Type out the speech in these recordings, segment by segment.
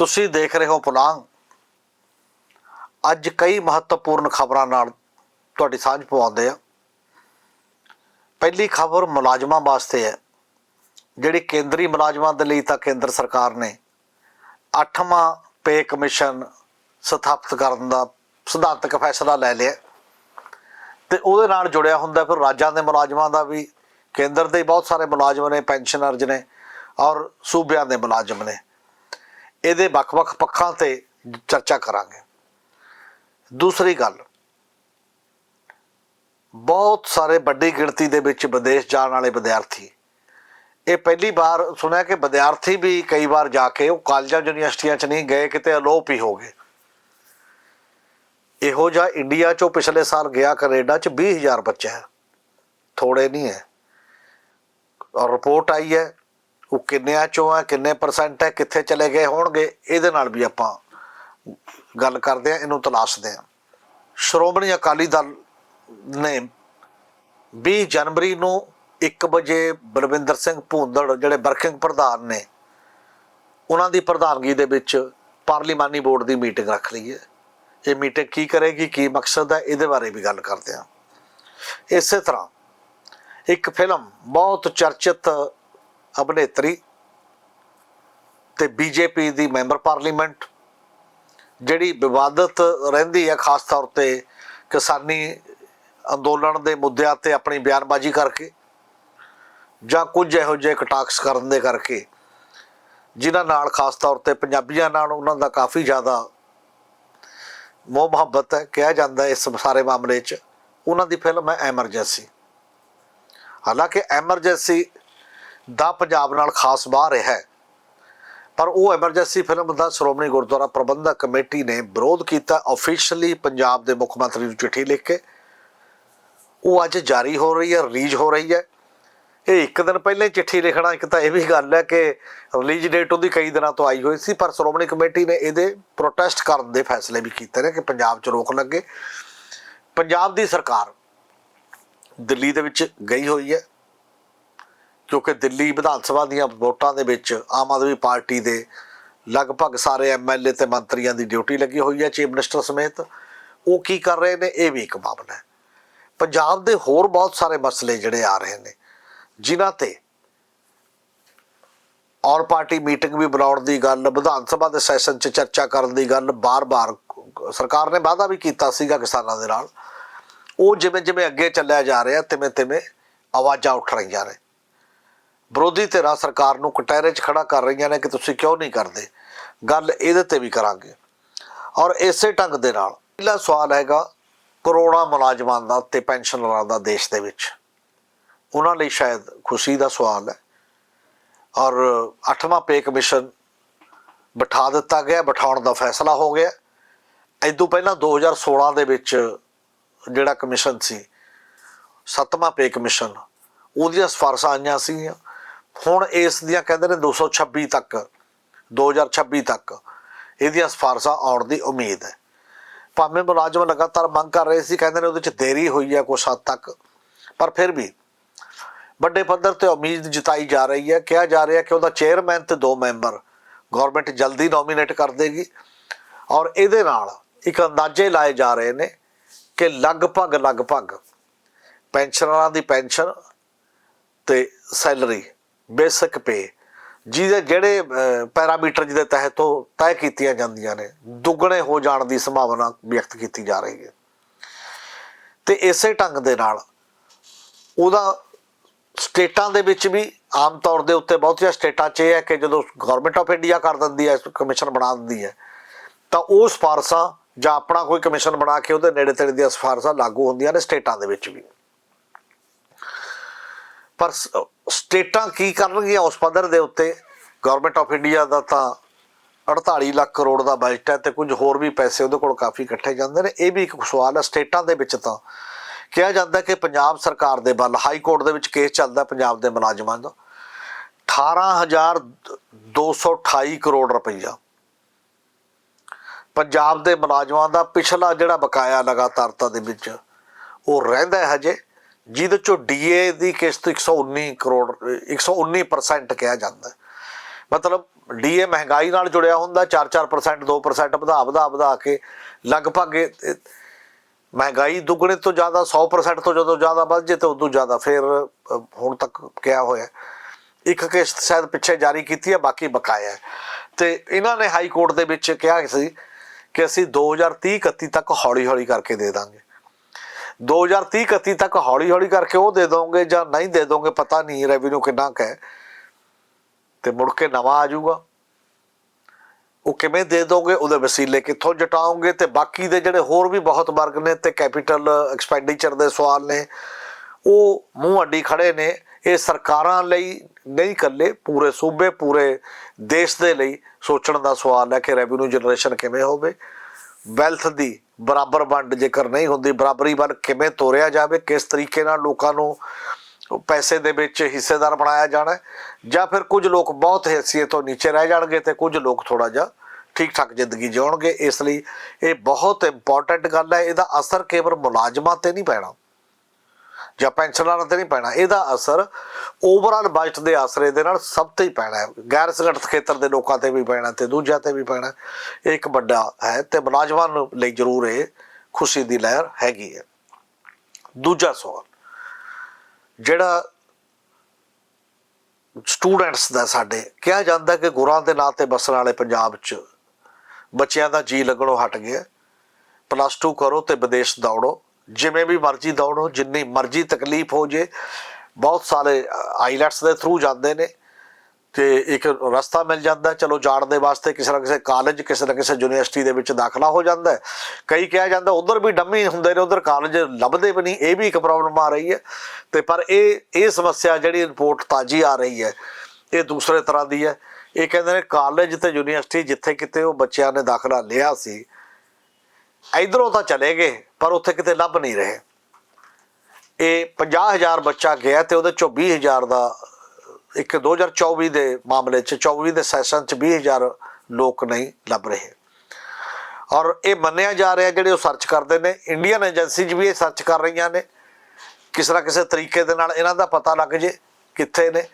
ਤੁਸੀਂ ਦੇਖ ਰਹੇ ਹੋ ਪੁਲਾਂਗ। ਅੱਜ ਕਈ ਮਹੱਤਵਪੂਰਨ ਖਬਰਾਂ ਨਾਲ ਤੁਹਾਡੀ ਸਾਂਝ ਪਵਾਉਂਦੇ ਆ। ਪਹਿਲੀ ਖਬਰ ਮੁਲਾਜ਼ਮਾਂ ਵਾਸਤੇ ਹੈ। ਜਿਹੜੀ ਕੇਂਦਰੀ ਮੁਲਾਜ਼ਮਾਂ ਦੇ ਲਈ ਤਾਂ ਕੇਂਦਰ ਸਰਕਾਰ ਨੇ 8ਵਾਂ ਪੇ ਕਮਿਸ਼ਨ ਸਥਾਪਿਤ ਕਰਨ ਦਾ ਸਿਧਾਂਤਕ ਫੈਸਲਾ ਲੈ ਲਿਆ। ਤੇ ਉਹਦੇ ਨਾਲ ਜੁੜਿਆ ਹੁੰਦਾ ਫਿਰ ਰਾਜਾਂ ਦੇ ਮੁਲਾਜ਼ਮਾਂ ਦਾ ਵੀ, ਕੇਂਦਰ ਦੇ ਬਹੁਤ ਸਾਰੇ ਮੁਲਾਜ਼ਮ ਨੇ, ਪੈਨਸ਼ਨਰਜ਼ ਨੇ ਔਰ ਸੂਬਿਆਂ ਦੇ ਮੁਲਾਜ਼ਮ ਨੇ। ਇਹਦੇ ਵੱਖ-ਵੱਖ ਪੱਖਾਂ ਤੇ ਚਰਚਾ ਕਰਾਂਗੇ। ਦੂਸਰੀ ਗੱਲ, ਬਹੁਤ ਸਾਰੇ ਵੱਡੀ ਗਿਣਤੀ ਦੇ ਵਿੱਚ ਵਿਦੇਸ਼ ਜਾਣ ਵਾਲੇ ਵਿਦਿਆਰਥੀ, ਇਹ ਪਹਿਲੀ ਵਾਰ ਸੁਣਿਆ ਕਿ ਵਿਦਿਆਰਥੀ ਵੀ ਕਈ ਵਾਰ ਜਾ ਕੇ ਉਹ ਕਾਲਜਾਂ, ਯੂਨੀਵਰਸਿਟੀਆਂ 'ਚ ਨਹੀਂ ਗਏ, ਕਿਤੇ ਅਲੋਪ ਹੀ ਹੋ ਗਏ। ਇਹੋ ਜਿਹਾ ਇੰਡੀਆ 'ਚੋਂ ਪਿਛਲੇ ਸਾਲ ਗਿਆ, ਕੈਨੇਡਾ 'ਚ 20000 ਬੱਚਾ ਹੈ। ਥੋੜੇ ਨਹੀਂ ਹੈ। ਔਰ ਰਿਪੋਰਟ ਆਈ ਹੈ ਉਹ ਕਿੰਨਿਆਂ 'ਚੋਂ ਹੈ, ਕਿੰਨੇ ਪਰਸੈਂਟ ਹੈ, ਕਿੱਥੇ ਚਲੇ ਗਏ ਹੋਣਗੇ, ਇਹਦੇ ਨਾਲ ਵੀ ਆਪਾਂ ਗੱਲ ਕਰਦੇ ਆ ਇਹਨੂੰ ਤਲਾਸ਼ਦੇ ਆ ਸ਼੍ਰੋਮਣੀ ਅਕਾਲੀ ਦਲ ਨੇ 20 ਜਨਵਰੀ ਨੂੰ 1 ਵਜੇ ਬਲਵਿੰਦਰ ਸਿੰਘ ਭੂੰਦੜ, ਜਿਹੜੇ ਵਰਕਿੰਗ ਪ੍ਰਧਾਨ ਨੇ, ਉਹਨਾਂ ਦੀ ਪ੍ਰਧਾਨਗੀ ਦੇ ਵਿੱਚ ਪਾਰਲੀਮਾਨੀ ਬੋਰਡ ਦੀ ਮੀਟਿੰਗ ਰੱਖ ਲਈ ਹੈ। ਇਹ ਮੀਟਿੰਗ ਕੀ ਕਰੇਗੀ, ਕੀ ਮਕਸਦ ਹੈ, ਇਹਦੇ ਬਾਰੇ ਵੀ ਗੱਲ ਕਰਦੇ ਹਾਂ। ਇਸੇ ਤਰ੍ਹਾਂ ਇੱਕ ਫਿਲਮ ਬਹੁਤ ਚਰਚਿਤ ਅਭਿਨੇਤਰੀ ਤੇ ਬੀਜੇਪੀ ਦੀ ਮੈਂਬਰ ਪਾਰਲੀਮੈਂਟ, ਜਿਹੜੀ ਵਿਵਾਦਤ ਰਹਿੰਦੀ ਹੈ ਖਾਸ ਤੌਰ ਤੇ ਕਿਸਾਨੀ ਅੰਦੋਲਨ ਦੇ ਮੁੱਦਿਆਂ ਤੇ ਆਪਣੀ ਬਿਆਨਬਾਜ਼ੀ ਕਰਕੇ ਜਾਂ ਕੁਝ ਇਹੋ ਜਿਹੇ ਕਟਾਕਸ ਕਰਨ ਦੇ ਕਰਕੇ, ਜਿਨ੍ਹਾਂ ਨਾਲ ਖਾਸ ਤੌਰ ਤੇ ਪੰਜਾਬੀਆਂ ਨਾਲ ਉਹਨਾਂ ਦਾ ਕਾਫੀ ਜ਼ਿਆਦਾ ਮੋਹ ਮੁਹੱਬਤ ਹੈ, ਕਿਹਾ ਜਾਂਦਾ ਇਸ ਸਾਰੇ ਮਾਮਲੇ 'ਚ, ਉਹਨਾਂ ਦੀ ਫਿਲਮ ਹੈ ਐਮਰਜੈਂਸੀ। ਹਾਲਾਂਕਿ ਐਮਰਜੈਂਸੀ ਦਾ ਪੰਜਾਬ ਨਾਲ ਖਾਸ ਬਾਹ ਰਿਹਾ ਹੈ। ਪਰ ਉਹ ਐਮਰਜੈਂਸੀ ਫਿਲਮ ਦਾ ਸ਼੍ਰੋਮਣੀ ਗੁਰਦੁਆਰਾ ਪ੍ਰਬੰਧਕ ਕਮੇਟੀ ਨੇ ਵਿਰੋਧ ਕੀਤਾ। ਆਫੀਸ਼ੀਅਲੀ ਪੰਜਾਬ ਦੇ ਮੁੱਖ ਮੰਤਰੀ ਨੂੰ ਚਿੱਠੀ ਲਿਖ ਕੇ ਉਹ ਅੱਜ ਜਾਰੀ ਹੋ ਰਹੀ ਹੈ, ਰਿਲੀਜ਼ ਹੋ ਰਹੀ ਹੈ। ਇਹ ਇੱਕ ਦਿਨ ਪਹਿਲਾਂ ਹੀ ਚਿੱਠੀ ਲਿਖਣਾ, ਇੱਕ ਤਾਂ ਇਹ ਵੀ ਗੱਲ ਹੈ ਕਿ ਰਿਲੀਜ਼ ਡੇਟ ਉਹਦੀ ਕਈ ਦਿਨਾਂ ਤੋਂ ਆਈ ਹੋਈ ਸੀ, ਪਰ ਸ਼੍ਰੋਮਣੀ ਕਮੇਟੀ ਨੇ ਇਹਦੇ ਪ੍ਰੋਟੈਸਟ ਕਰਨ ਦੇ ਫੈਸਲੇ ਵੀ ਕੀਤੇ ਨੇ ਕਿ ਪੰਜਾਬ 'ਚ ਰੋਕ ਲੱਗੇ। ਪੰਜਾਬ ਦੀ ਸਰਕਾਰ ਦਿੱਲੀ ਦੇ ਵਿੱਚ ਗਈ ਹੋਈ ਹੈ। ਕਿਉਂਕਿ ਦਿੱਲੀ ਵਿਧਾਨ ਸਭਾ ਦੀਆਂ ਵੋਟਾਂ ਦੇ ਵਿੱਚ ਆਮ ਆਦਮੀ ਪਾਰਟੀ ਦੇ ਲਗਭਗ ਸਾਰੇ ਐਮਐਲਏ ਤੇ ਮੰਤਰੀਆਂ ਦੀ ਡਿਊਟੀ ਲੱਗੀ ਹੋਈ ਹੈ, ਚੀਫ ਮਿਨਿਸਟਰ ਸਮੇਤ। ਉਹ ਕੀ ਕਰ ਰਹੇ ਨੇ? ਇਹ ਵੀ ਇੱਕ ਮਾਮਲਾ ਹੈ। ਪੰਜਾਬ ਦੇ ਹੋਰ ਬਹੁਤ ਸਾਰੇ ਮਸਲੇ ਜਿਹੜੇ ਆ ਰਹੇ ਨੇ, ਜਿਨ੍ਹਾਂ ਤੇ ਔਰ ਪਾਰਟੀ ਮੀਟਿੰਗ ਵੀ ਬਣਾਉਣ ਦੀ ਗੱਲ, ਵਿਧਾਨ ਸਭਾ ਦੇ ਸੈਸ਼ਨ 'ਚ ਚਰਚਾ ਕਰਨ ਦੀ ਗੱਲ, ਬਾਰ-ਬਾਰ ਸਰਕਾਰ ਨੇ ਵਾਅਦਾ ਵੀ ਕੀਤਾ ਸੀਗਾ ਕਿਸਾਨਾਂ ਦੇ ਨਾਲ। ਉਹ ਜਿਵੇਂ ਜਿਵੇਂ ਅੱਗੇ ਚੱਲਿਆ ਜਾ ਰਿਹਾ ਤਿਵੇਂ ਤਿਵੇਂ ਆਵਾਜ਼ਾਂ ਉੱਠ ਰਹੀਆਂ ਨੇ। ਵਿਰੋਧੀ ਧਿਰਾਂ ਸਰਕਾਰ ਨੂੰ ਕਟਹਿਰੇ 'ਚ ਖੜਾ ਕਰ ਰਹੀਆਂ ਨੇ ਕਿ ਤੁਸੀਂ ਕਿਉਂ ਨਹੀਂ ਕਰਦੇ? ਗੱਲ ਇਹਦੇ ਤੇ ਵੀ ਕਰਾਂਗੇ। ਔਰ ਇਸੇ ਢੰਗ ਦੇ ਨਾਲ ਪਹਿਲਾ ਸਵਾਲ ਹੈਗਾ ਕਰੋੜਾਂ ਮੁਲਾਜ਼ਮਾਂ ਦਾ ਤੇ ਪੈਨਸ਼ਨਰਾਂ ਦਾ ਦੇਸ਼ ਦੇ ਵਿੱਚ। ਉਹਨਾਂ ਲਈ ਸ਼ਾਇਦ ਖੁਸ਼ੀ ਦਾ ਸਵਾਲ ਹੈ। ਔਰ 8ਵਾਂ ਪੇ ਕਮਿਸ਼ਨ ਬਿਠਾ ਦਿੱਤਾ ਗਿਆ, ਬਿਠਾਉਣ ਦਾ ਫੈਸਲਾ ਹੋ ਗਿਆ। ਇਦੋਂ ਪਹਿਲਾਂ 2016 ਦੇ ਵਿੱਚ ਜਿਹੜਾ ਕਮਿਸ਼ਨ ਸੀ 7ਵਾਂ ਪੇ ਕਮਿਸ਼ਨ, ਉਹਦੀਆਂ ਸਿਫਾਰਸ਼ਾਂ ਆਈਆਂ ਸੀ ਹੁਣ ਇਸ ਦੀਆਂ ਕਹਿੰਦੇ ਨੇ 226 ਤੱਕ 2026 ਤੱਕ ਇਹਦੀਆਂ ਸਿਫਾਰਸ਼ਾਂ ਆਉਣ ਦੀ ਉਮੀਦ ਹੈ। ਭਾਵੇਂ ਮੁਲਾਜ਼ਮ ਲਗਾਤਾਰ ਮੰਗ ਕਰ ਰਹੇ ਸੀ, ਕਹਿੰਦੇ ਨੇ ਉਹਦੇ ਚ ਦੇਰੀ ਹੋਈ ਹੈ ਕੁਛ ਹੱਦ ਤੱਕ, ਪਰ ਫਿਰ ਵੀ ਵੱਡੇ ਪੱਧਰ ਤੇ ਉਮੀਦ ਜਤਾਈ ਜਾ ਰਹੀ ਹੈ। ਕਿਹਾ ਜਾ ਰਿਹਾ ਕਿ ਉਹਦਾ ਚੇਅਰਮੈਨ ਤੇ ਦੋ ਮੈਂਬਰ ਗਵਰਨਮੈਂਟ ਜਲਦੀ ਨੋਮੀਨੇਟ ਕਰ ਦੇਗੀ ਔਰ ਇਹਦੇ ਨਾਲ ਇੱਕ ਅੰਦਾਜ਼ੇ ਲਾਏ ਜਾ ਰਹੇ ਨੇ ਕਿ ਲਗਭਗ ਲਗਭਗ ਪੈਨਸ਼ਨਰਾਂ ਦੀ ਪੈਨਸ਼ਨ ਤੇ ਸੈਲਰੀ ਬੇਸਿਕ ਪੇ। ਜਿਹਦੇ ਜਿਹੜੇ ਪੈਰਾਮੀਟਰ ਜਿਹਦੇ ਤਹਿਤ ਉਹ ਤੈਅ ਕੀਤੀਆਂ ਜਾਂਦੀਆਂ ਨੇ, ਦੁੱਗਣੇ ਹੋ ਜਾਣ ਦੀ ਸੰਭਾਵਨਾ ਵਿਅਕਤ ਕੀਤੀ ਜਾ ਰਹੀ ਹੈ। ਤੇ ਇਸੇ ਢੰਗ ਦੇ ਨਾਲ ਉਹਦਾ ਸਟੇਟਾਂ ਦੇ ਵਿੱਚ ਵੀ ਆਮ ਤੌਰ ਦੇ ਉੱਤੇ ਬਹੁਤੀਆਂ ਸਟੇਟਾਂ 'ਚ ਇਹ ਹੈ ਕਿ ਜਦੋਂ ਗਵਰਨਮੈਂਟ ਆਫ ਇੰਡੀਆ ਕਰ ਦਿੰਦੀ ਹੈ, ਕਮਿਸ਼ਨ ਬਣਾ ਦਿੰਦੀ ਹੈ, ਤਾਂ ਉਹ ਸਿਫਾਰਸ਼ਾਂ ਜਾਂ ਆਪਣਾ ਕੋਈ ਕਮਿਸ਼ਨ ਬਣਾ ਕੇ ਉਹਦੇ ਨੇੜੇ ਤੇੜੇ ਦੀਆਂ ਸਿਫਾਰਸ਼ਾਂ ਲਾਗੂ ਹੁੰਦੀਆਂ ਨੇ ਸਟੇਟਾਂ ਦੇ ਵਿੱਚ ਵੀ। ਪਰ ਸਟੇਟਾਂ ਕੀ ਕਰਨਗੀਆਂ ਉਸ ਪੱਧਰ ਦੇ ਉੱਤੇ? ਗਵਰਨਮੈਂਟ ਆਫ ਇੰਡੀਆ ਦਾ ਤਾਂ 48 ਲੱਖ ਕਰੋੜ ਦਾ ਬਜਟ ਹੈ ਤੇ ਕੁਝ ਹੋਰ ਵੀ ਪੈਸੇ ਉਹਦੇ ਕੋਲ ਕਾਫੀ ਇਕੱਠੇ ਜਾਂਦੇ ਨੇ। ਇਹ ਵੀ ਇੱਕ ਸਵਾਲ ਹੈ, ਸਟੇਟਾਂ ਦੇ ਵਿੱਚ ਤਾਂ ਕਿਹਾ ਜਾਂਦਾ ਕਿ ਪੰਜਾਬ ਸਰਕਾਰ ਦੇ ਵੱਲ, ਹਾਈ ਕੋਰਟ ਦੇ ਵਿੱਚ ਕੇਸ ਚੱਲਦਾ ਪੰਜਾਬ ਦੇ ਮੁਲਾਜ਼ਮਾਂ ਦਾ। 18228 ਕਰੋੜ ਰੁਪਈਆ। ਪੰਜਾਬ ਦੇ ਮੁਲਾਜ਼ਮਾਂ ਦਾ ਪਿਛਲਾ ਜਿਹੜਾ ਬਕਾਇਆ ਲਗਾਤਾਰਤਾ ਦੇ ਵਿੱਚ ਉਹ ਰਹਿੰਦਾ ਹੈ ਹਜੇ। ਜਿਹਦੇ ਚੋਂ ਡੀਏ ਦੀ ਕਿਸ਼ਤ 119 ਕਰੋੜ 119% ਕਿਹਾ ਜਾਂਦਾ ਹੈ। ਮਤਲਬ ਡੀਏ ਮਹਿੰਗਾਈ ਨਾਲ ਜੁੜਿਆ ਹੁੰਦਾ 4-4% 2% ਵਧਾ ਵਧਾ ਵਧਾ ਕੇ ਲਗਭਗ ਮਹਿੰਗਾਈ ਦੁੱਗਣੇ ਤੋਂ ਜ਼ਿਆਦਾ 100% ਤੋਂ ਜਦੋਂ ਜ਼ਿਆਦਾ ਵੱਧ ਜੇ ਤੇ ਉਦੋਂ ਜ਼ਿਆਦਾ ਫਿਰ ਹੁਣ ਤੱਕ ਕਿਹਾ ਹੋਇਆ ਇੱਕ ਕਿਸ਼ਤ ਸ਼ਾਇਦ ਪਿੱਛੇ ਜਾਰੀ ਕੀਤੀ ਹੈ, ਬਾਕੀ ਬਕਾਇਆ ਹੈ। ਤੇ ਇਹਨਾਂ ਨੇ ਹਾਈ ਕੋਰਟ ਦੇ ਵਿੱਚ ਕਿਹਾ ਸੀ ਕਿ ਅਸੀਂ 2030 31 ਤੱਕ ਹੌਲੀ ਹੌਲੀ ਕਰਕੇ ਦੇ ਦਾਂਗੇ। 2030 31 ਤੱਕ ਹੌਲੀ ਹੌਲੀ ਕਰਕੇ ਉਹ ਦੇ ਦੋਗੇ ਜਾਂ ਨਹੀਂ ਦੇ ਦੋਗੇ, ਪਤਾ ਨਹੀਂ ਰੈਵਨਿਊ ਕਿੰਨਾ ਕੁ ਹੈ। ਤੇ ਮੁੜ ਕੇ ਨਵਾਂ ਆ ਜਾਊਗਾ। ਉਹ ਕਿਵੇਂ ਦੇ ਦੋਗੇ, ਉਹਦੇ ਵਸੀਲੇ ਕਿੱਥੋਂ ਜਟਾਓਗੇ ਤੇ ਬਾਕੀ ਦੇ ਜਿਹੜੇ ਹੋਰ ਵੀ ਬਹੁਤ ਵਰਗ ਨੇ ਤੇ ਕੈਪੀਟਲ ਐਕਸਪੈਂਡੀਚਰ ਦੇ ਸਵਾਲ ਨੇ, ਉਹ ਮੂੰਹ ਅੱਡੀ ਖੜੇ ਨੇ। ਇਹ ਸਰਕਾਰਾਂ ਲਈ ਨਹੀਂ ਇਕੱਲੇ, ਪੂਰੇ ਸੂਬੇ, ਪੂਰੇ ਦੇਸ਼ ਦੇ ਲਈ ਸੋਚਣ ਦਾ ਸਵਾਲ ਹੈ ਕਿ ਰੈਵਨਿਊ ਜਨਰੇਸ਼ਨ ਕਿਵੇਂ ਹੋਵੇ। ਵੈਲਥ ਦੀ ਬਰਾਬਰ ਵੰਡ ਜੇਕਰ ਨਹੀਂ ਹੁੰਦੀ, ਬਰਾਬਰੀ ਵੱਲ ਕਿਵੇਂ ਤੋਰਿਆ ਜਾਵੇ, ਕਿਸ ਤਰੀਕੇ ਨਾਲ ਲੋਕਾਂ ਨੂੰ ਪੈਸੇ ਦੇ ਵਿੱਚ ਹਿੱਸੇਦਾਰ ਬਣਾਇਆ ਜਾਣਾ ਜਾਂ ਫਿਰ ਕੁਝ ਲੋਕ ਬਹੁਤ ਹੈਸੀਅਤ ਤੋਂ ਨੀਚੇ ਰਹਿ ਜਾਣਗੇ ਤੇ ਕੁਝ ਲੋਕ ਥੋੜਾ ਜਿਹਾ ਠੀਕ ਠਾਕ ਜ਼ਿੰਦਗੀ ਜਿਉਣਗੇ, ਇਸ ਲਈ ਇਹ ਬਹੁਤ ਇੰਪੋਰਟੈਂਟ ਗੱਲ ਹੈ, ਇਹਦਾ ਅਸਰ ਕੇਵਲ ਮੁਲਾਜ਼ਮਾਂ ਤੇ ਨਹੀਂ ਪੈਣਾ। ਜਾਂ ਪੈਨਸ਼ਨਰਾਂ ਤੇ ਨਹੀਂ ਪੈਣਾ। ਇਹਦਾ ਅਸਰ ਓਵਰਆਲ ਬਜਟ ਦੇ ਆਸਰੇ ਦੇ ਨਾਲ ਸਭ ਤੇ ਹੀ ਪੈਣਾ ਹੈ। ਗੈਰ ਸੰਗਠਿਤ ਖੇਤਰ ਦੇ ਲੋਕਾਂ ਤੇ ਵੀ ਪੈਣਾ ਤੇ ਦੂਜਿਆਂ ਤੇ ਵੀ ਪੈਣਾ। ਇਹ ਇੱਕ ਵੱਡਾ ਹੈ ਤੇ ਮੁਲਾਜ਼ਮਾਂ ਨੂੰ ਲਈ ਜ਼ਰੂਰ ਇਹ ਖੁਸ਼ੀ ਦੀ ਲਹਿਰ ਹੈਗੀ ਹੈ। ਦੂਜਾ ਸਵਾਲ, ਜਿਹੜਾ ਸਟੂਡੈਂਟਸ ਦਾ ਸਾਡੇ, ਕਿਹਾ ਜਾਂਦਾ ਕਿ ਗੁਰਾਂ ਦੇ ਨਾਂ ਤੇ ਬਸਣ ਵਾਲੇ ਪੰਜਾਬ 'ਚ ਬੱਚਿਆਂ ਦਾ ਜੀ ਲੱਗਣੋਂ ਹਟ ਗਿਆ। ਪਲੱਸ 2 ਕਰੋ ਤੇ ਵਿਦੇਸ਼ ਦੌੜੋ। ਜਿਵੇਂ ਵੀ ਮਰਜ਼ੀ ਦੌੜ ਹੋ ਜਿੰਨੀ ਮਰਜ਼ੀ ਤਕਲੀਫ ਹੋ ਜੇ, ਬਹੁਤ ਸਾਰੇ ਆਈਲੈਟਸ ਦੇ ਥਰੂ ਜਾਂਦੇ ਨੇ ਤੇ ਇੱਕ ਰਸਤਾ ਮਿਲ ਜਾਂਦਾ, ਚਲੋ ਜਾਣ ਦੇ ਵਾਸਤੇ ਕਿਸੇ ਨਾ ਕਿਸੇ ਕਾਲਜ ਕਿਸੇ ਨਾ ਕਿਸੇ ਯੂਨੀਵਰਸਿਟੀ ਦੇ ਵਿੱਚ ਦਾਖਲਾ ਹੋ ਜਾਂਦਾ ਕਈ ਕਿਹਾ ਜਾਂਦਾ, ਉਧਰ ਵੀ ਡੰਮੀ ਹੁੰਦੇ ਨੇ, ਉਧਰ ਕਾਲਜ ਲੱਭਦੇ ਵੀ ਨਹੀਂ, ਇਹ ਵੀ ਇੱਕ ਪ੍ਰੋਬਲਮ ਆ ਰਹੀ ਹੈ। ਤੇ ਪਰ ਇਹ ਇਹ ਸਮੱਸਿਆ ਜਿਹੜੀ ਰਿਪੋਰਟ ਤਾਜੀ ਆ ਰਹੀ ਹੈ, ਇਹ ਦੂਸਰੇ ਤਰ੍ਹਾਂ ਦੀ ਹੈ। ਇਹ ਕਹਿੰਦੇ ਨੇ ਕਾਲਜ ਤੇ ਯੂਨੀਵਰਸਿਟੀ ਜਿੱਥੇ ਕਿਤੇ ਉਹ ਬੱਚਿਆਂ ਨੇ ਦਾਖਲਾ ਲਿਆ ਸੀ ਇਧਰੋਂ ਤਾਂ ਚਲੇ ਗਏ, ਪਰ ਉੱਥੇ ਕਿਤੇ ਲੱਭ ਨਹੀਂ ਰਹੇ। ਇਹ 50000 ਬੱਚਾ ਗਿਆ ਤੇ ਉਹਦੇ ਚੋਂ 20000 ਦਾ, ਇੱਕ 2024 ਦੇ ਮਾਮਲੇ 'ਚ 24 ਦੇ ਸੈਸ਼ਨ 'ਚ 20000 ਲੋਕ ਨਹੀਂ ਲੱਭ ਰਹੇ। ਔਰ ਇਹ ਮੰਨਿਆ ਜਾ ਰਿਹਾ, ਜਿਹੜੇ ਉਹ ਸਰਚ ਕਰਦੇ ਨੇ ਇੰਡੀਅਨ ਏਜੰਸੀਜ਼ ਵੀ ਇਹ ਸਰਚ ਕਰ ਰਹੀਆਂ ਨੇ। ਕਿਸੇ ਨਾ ਕਿਸੇ ਤਰੀਕੇ ਦੇ ਨਾਲ ਇਹਨਾਂ ਦਾ ਪਤਾ ਲੱਗ ਜੇ ਕਿੱਥੇ ਨੇ।